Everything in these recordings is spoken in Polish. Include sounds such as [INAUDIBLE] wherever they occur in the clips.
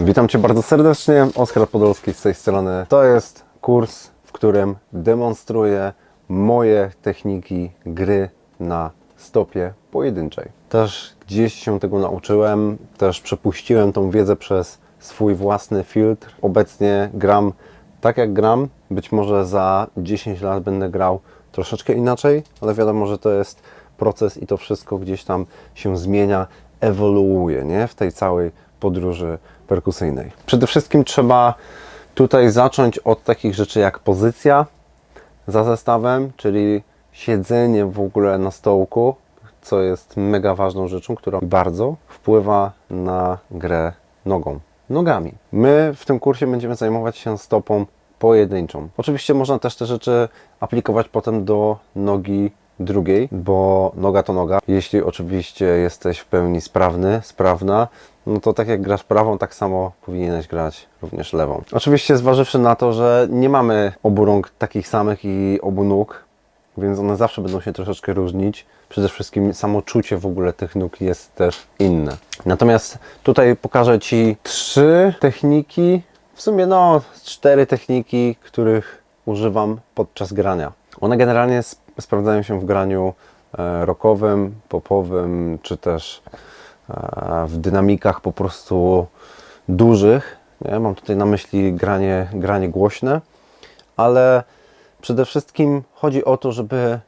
Witam Cię bardzo serdecznie, Oskar Podolski z tej strony. To jest kurs, w którym demonstruję moje techniki gry na stopie pojedynczej. Też gdzieś się tego nauczyłem, też przepuściłem tą wiedzę przez swój własny filtr. Obecnie gram tak jak gram, być może za 10 lat będę grał troszeczkę inaczej, ale wiadomo, że to jest proces i to wszystko gdzieś tam się zmienia, ewoluuje nie? w tej całej podróży perkusyjnej. Przede wszystkim trzeba tutaj zacząć od takich rzeczy jak pozycja za zestawem, czyli siedzenie w ogóle na stołku, co jest mega ważną rzeczą, która bardzo wpływa na grę nogą, nogami. My w tym kursie będziemy zajmować się stopą pojedynczą. Oczywiście można też te rzeczy aplikować potem do nogi drugiej, bo noga to noga. Jeśli oczywiście jesteś w pełni sprawny, sprawna, no to tak jak grasz prawą, tak samo powinieneś grać również lewą. Oczywiście zważywszy na to, że nie mamy obu rąk takich samych i obu nóg, więc one zawsze będą się troszeczkę różnić. Przede wszystkim samoczucie w ogóle tych nóg jest też inne. Natomiast tutaj pokażę Ci trzy techniki, w sumie no cztery techniki, których używam podczas grania. One generalnie sprawdzają się w graniu e, rockowym, popowym, czy też e, w dynamikach po prostu dużych. Nie? Mam tutaj na myśli granie, granie głośne, ale przede wszystkim chodzi o to, żeby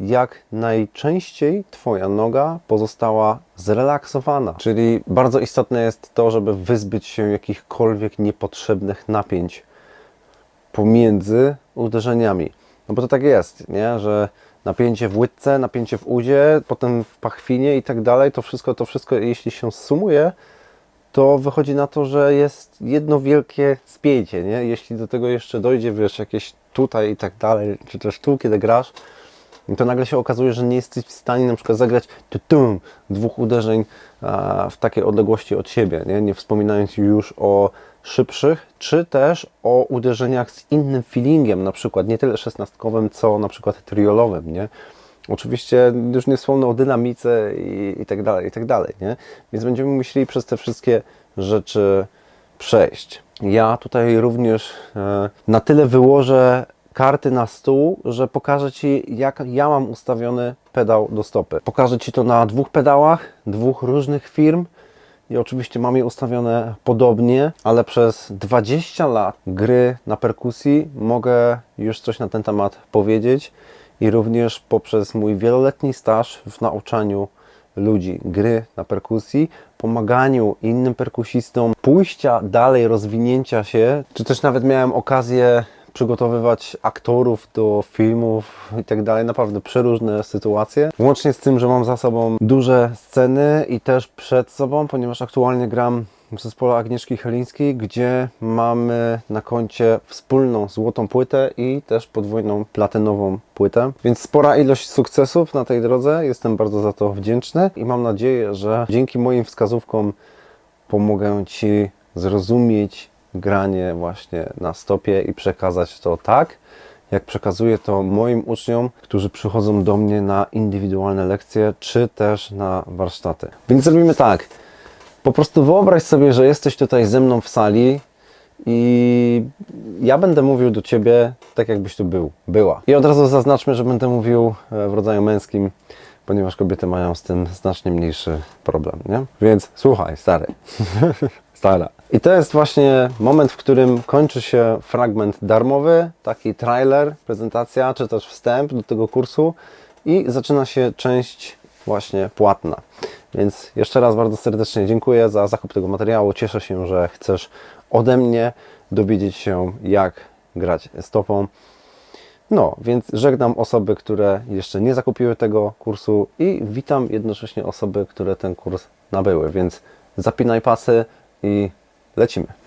jak najczęściej Twoja noga pozostała zrelaksowana. Czyli bardzo istotne jest to, żeby wyzbyć się jakichkolwiek niepotrzebnych napięć pomiędzy uderzeniami. No bo to tak jest, nie? że napięcie w łydce, napięcie w udzie, potem w pachwinie i tak dalej, to wszystko, to wszystko, jeśli się sumuje, to wychodzi na to, że jest jedno wielkie spięcie, nie? Jeśli do tego jeszcze dojdzie, wiesz, jakieś tutaj i tak dalej, czy też tu, kiedy grasz, to nagle się okazuje, że nie jesteś w stanie na przykład zagrać dwóch uderzeń w takiej odległości od siebie, nie? nie wspominając już o szybszych, czy też o uderzeniach z innym feelingiem, na przykład nie tyle szesnastkowym, co na przykład triolowym, nie? Oczywiście już nie wspomnę o dynamice i, i tak dalej, i tak dalej, nie? Więc będziemy musieli przez te wszystkie rzeczy przejść. Ja tutaj również e, na tyle wyłożę karty na stół, że pokażę Ci, jak ja mam ustawiony pedał do stopy. Pokażę Ci to na dwóch pedałach, dwóch różnych firm i oczywiście mam je ustawione podobnie, ale przez 20 lat gry na perkusji mogę już coś na ten temat powiedzieć i również poprzez mój wieloletni staż w nauczaniu ludzi gry na perkusji, pomaganiu innym perkusistom, pójścia dalej, rozwinięcia się, czy też nawet miałem okazję przygotowywać aktorów do filmów i tak dalej. Naprawdę przeróżne sytuacje. Łącznie z tym, że mam za sobą duże sceny i też przed sobą, ponieważ aktualnie gram w zespole Agnieszki Helińskiej, gdzie mamy na koncie wspólną złotą płytę i też podwójną platynową płytę. Więc spora ilość sukcesów na tej drodze. Jestem bardzo za to wdzięczny i mam nadzieję, że dzięki moim wskazówkom pomogę Ci zrozumieć granie właśnie na stopie i przekazać to tak, jak przekazuję to moim uczniom, którzy przychodzą do mnie na indywidualne lekcje, czy też na warsztaty. Więc zrobimy tak. Po prostu wyobraź sobie, że jesteś tutaj ze mną w sali i ja będę mówił do Ciebie tak, jakbyś tu był, była. I od razu zaznaczmy, że będę mówił e, w rodzaju męskim, ponieważ kobiety mają z tym znacznie mniejszy problem, nie? Więc słuchaj, stary. [LAUGHS] Stara. I to jest właśnie moment, w którym kończy się fragment darmowy, taki trailer, prezentacja, czy też wstęp do tego kursu i zaczyna się część właśnie płatna. Więc jeszcze raz bardzo serdecznie dziękuję za zakup tego materiału. Cieszę się, że chcesz ode mnie dowiedzieć się, jak grać stopą. No, więc żegnam osoby, które jeszcze nie zakupiły tego kursu i witam jednocześnie osoby, które ten kurs nabyły. Więc zapinaj pasy i lecimy.